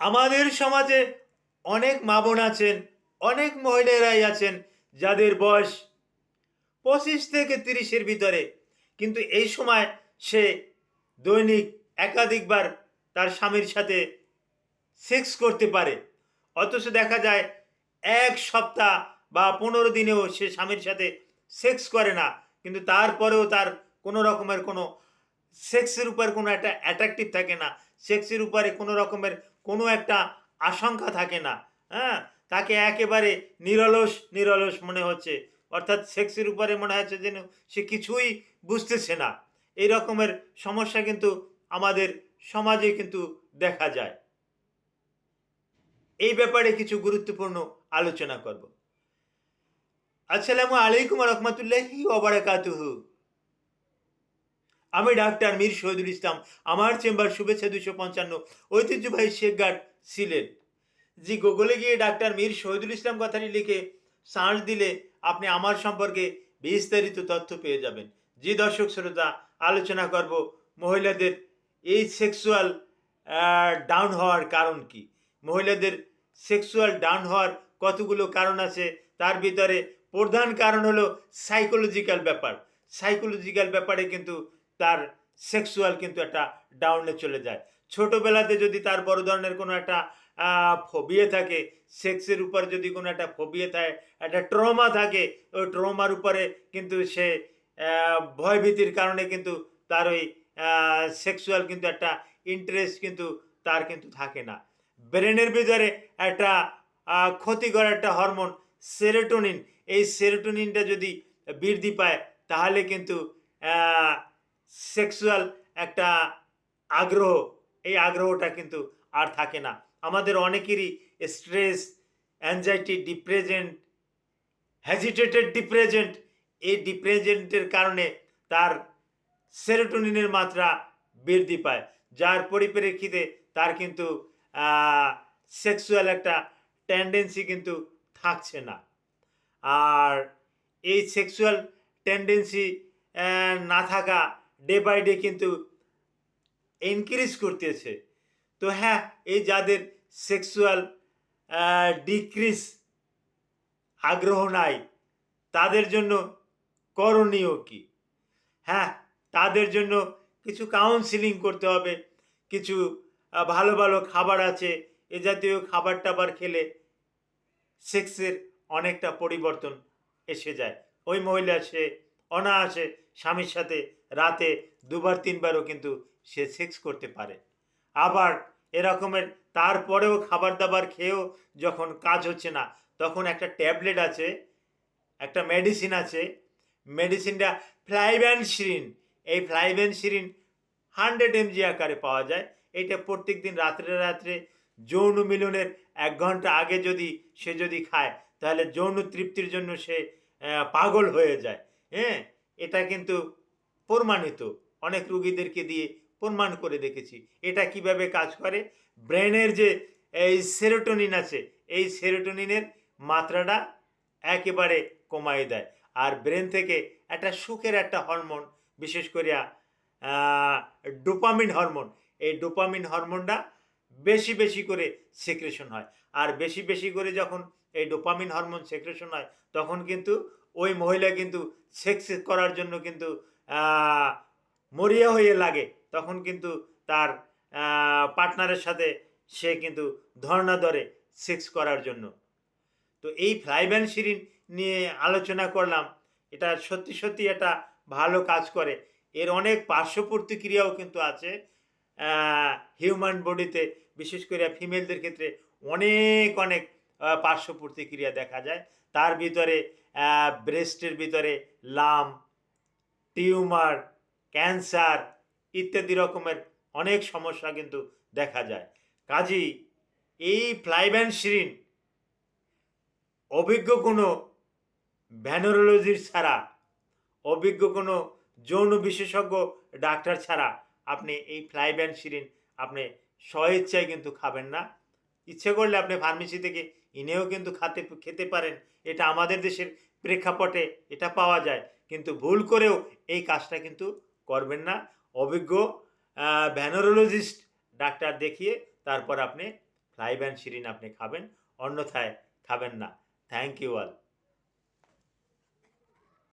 আমাদের সমাজে অনেক মা বোন আছেন, অনেক মহিলারাই আছেন যাদের বয়স পঁচিশ থেকে তিরিশের ভিতরে। কিন্তু এই সময় সে দৈনিক একাধিকবার তার স্বামীর সাথে সেক্স করতে পারে। অথচ দেখা যায় এক সপ্তাহ বা পনেরো দিনেও সে স্বামীর সাথে সেক্স করে না। কিন্তু তারপরেও তার কোনো রকমের কোনো সেক্সের উপর কোনো একটা অ্যাট্রাকটিভ থাকে না। সেক্সের উপরে কোনো রকমের কোনো একটা আশঙ্কা থাকে না। হ্যাঁ? তাকে একেবারে নিরলস নিরলস মনে হচ্ছে। অর্থাৎ সেক্সের উপরে মনে হচ্ছে যেন সে কিছুই বুঝতেছে না। এই রকমের সমস্যা কিন্তু আমাদের সমাজে কিন্তু দেখা যায়। এই ব্যাপারে কিছু গুরুত্বপূর্ণ আলোচনা করব। আসসালামু আলাইকুম রহমতুল্লাহি ওবরাকাতুহু আমি ডাক্তার মীর শহীদুল ইসলাম। আমার চেম্বার শুভেচ্ছা দুশো পঞ্চান্ন। ঐতিহ্যবাহী শেখঘাট সিলেট জি, গুগলে গিয়ে ডাক্তার মীর শহীদুল ইসলাম কথাটি লিখে সার্চ দিলে আপনি আমার সম্পর্কে বিস্তারিত তথ্য পেয়ে যাবেন। জি, দর্শক শ্রোতা, আলোচনা করব মহিলাদের এই সেক্সুয়াল ডাউন হওয়ার কারণ কি? মহিলাদের সেক্সুয়াল ডাউন হওয়ার কতগুলো কারণ আছে? তার ভিতরে প্রধান কারণ হলো সাইকোলজিক্যাল ব্যাপার। সাইকোলজিক্যাল ব্যাপারে কিন্তু তার সেক্সুয়াল কিন্তু একটা ডাউনে চলে যায়। ছোটোবেলাতে যদি তার বড় ধরনের কোনো একটা ফোবিয়ে থাকে সেক্সের উপর যদি কোনো একটা ফোবিয়ে থাকে, একটা ট্রমা থাকে, ওই ট্রমার উপরে কিন্তু সে ভয়ভীতির কারণে কিন্তু তার ওই সেক্সুয়াল কিন্তু একটা ইন্টারেস্ট কিন্তু তার কিন্তু থাকে না। ব্রেনের ভিতরে একটা ক্ষতিকর একটা হরমোন সেরোটোনিন এই সেরোটোনিনটা যদি বৃদ্ধি পায়, তাহলে কিন্তু সেক্সুয়াল একটা আগ্রহ, এই আগ্রহটা কিন্তু আর থাকে না। আমাদের অনেকেরই স্ট্রেস অ্যাংজাইটি ডিপ্রেজেন্ট হ্যাজিটেটেড ডিপ্রেজেন্ট এই ডিপ্রেজেন্টের কারণে তার সেরোটোনিনের মাত্রা বৃদ্ধি পায়। যার পরিপ্রেক্ষিতে তার কিন্তু সেক্সুয়াল একটা টেন্ডেন্সি কিন্তু থাকছে না। আর এই সেক্সুয়াল টেন্ডেন্সি না থাকা ডে বাই ডে কিন্তু ইনক্রিজ করতেছে। তো হ্যাঁ এই যাদের সেক্সুয়াল ডিক্রিজ আগ্রহ নাই, তাদের জন্য করণীয় কি? হ্যাঁ তাদের জন্য কিছু কাউন্সিলিং করতে হবে, কিছু ভালো ভালো খাবার আছে, এ জাতীয় খাবার টাবার খেলে সেক্সের অনেকটা পরিবর্তন এসে যায়। ওই মহিলা, সে অনায়াসে স্বামীর সাথে রাতে দুবার, তিনবারও কিন্তু সে সেক্স করতে পারে। আবার এরকমের তারপরেও খাবার দাবার খেয়েও যখন কাজ হচ্ছে না, তখন একটা ট্যাবলেট আছে, একটা মেডিসিন আছে মেডিসিনটা ফ্লাইভ্যানসিরিন এই ফ্লাইভ্যানসিরিন হান্ড্রেড এমজি আকারে পাওয়া যায়। এটা প্রত্যেক দিন রাত্রে রাত্রে যৌন মিলনের এক ঘণ্টা আগে যদি সে যদি খায়, তাহলে যৌন তৃপ্তির জন্য সে পাগল হয়ে যায়। হ্যাঁ এটা কিন্তু প্রমাণিত। অনেক রুগীদেরকে দিয়ে প্রমাণ করে দেখেছি। এটা কীভাবে কাজ করে? ব্রেনের যে এই সেরোটোনিন আছে, এই সেরোটোনিনের মাত্রাটা একেবারে কমাই দেয়। আর ব্রেন থেকে একটা সুখের একটা হরমোন, বিশেষ করিয়া ডোপামিন হরমোন, এই ডোপামিন হরমোনটা বেশি বেশি করে সেক্রেশন হয়। আর বেশি বেশি করে যখন এই ডোপামিন হরমোন সেক্রেশন হয়, তখন কিন্তু ওই মহিলা কিন্তু সেক্স করার জন্য কিন্তু মরিয়া হয়ে লাগে। তখন কিন্তু তার পার্টনারের সাথে সে কিন্তু ধর্ণা ধরে সেক্স করার জন্য। তো এই ফ্লাইব্যান সিরিন নিয়ে আলোচনা করলাম। এটা সত্যি সত্যি এটা ভালো কাজ করে। এর অনেক পার্শ্ব প্রতিক্রিয়াও কিন্তু আছে। হিউম্যান বডিতে বিশেষ করে ফিমেলদের ক্ষেত্রে অনেক অনেক পার্শ্ব প্রতিক্রিয়া দেখা যায়। তার ভিতরে ব্রেস্টের ভিতরে লাম, টিউমার, ক্যান্সার ইত্যাদি রকমের অনেক সমস্যা কিন্তু দেখা যায়। কাজেই এই ফ্লাইব্যান সিরিন অভিজ্ঞ কোনো ভ্যানোরোলজির ছাড়া, অভিজ্ঞ কোনো যৌন বিশেষজ্ঞ ডাক্তার ছাড়া আপনি এই ফ্লাইব্যান সিরিন আপনি স্বইচ্ছায় কিন্তু খাবেন না। ইচ্ছে করলে আপনি ফার্মেসি থেকে ইনেও কিন্তু খাতে, খেতে পারেন। এটা আমাদের দেশের প্রেক্ষাপটে এটা পাওয়া যায়। কিন্তু ভুল করেও এই কাজটা কিন্তু করবেন না। অভিজ্ঞ ভ্যানোরোলজিস্ট ডাক্তার দেখিয়ে তারপর আপনি ফ্লাইব্যান সিরিন আপনি খাবেন, অন্যথায় খাবেন না। Thank you all.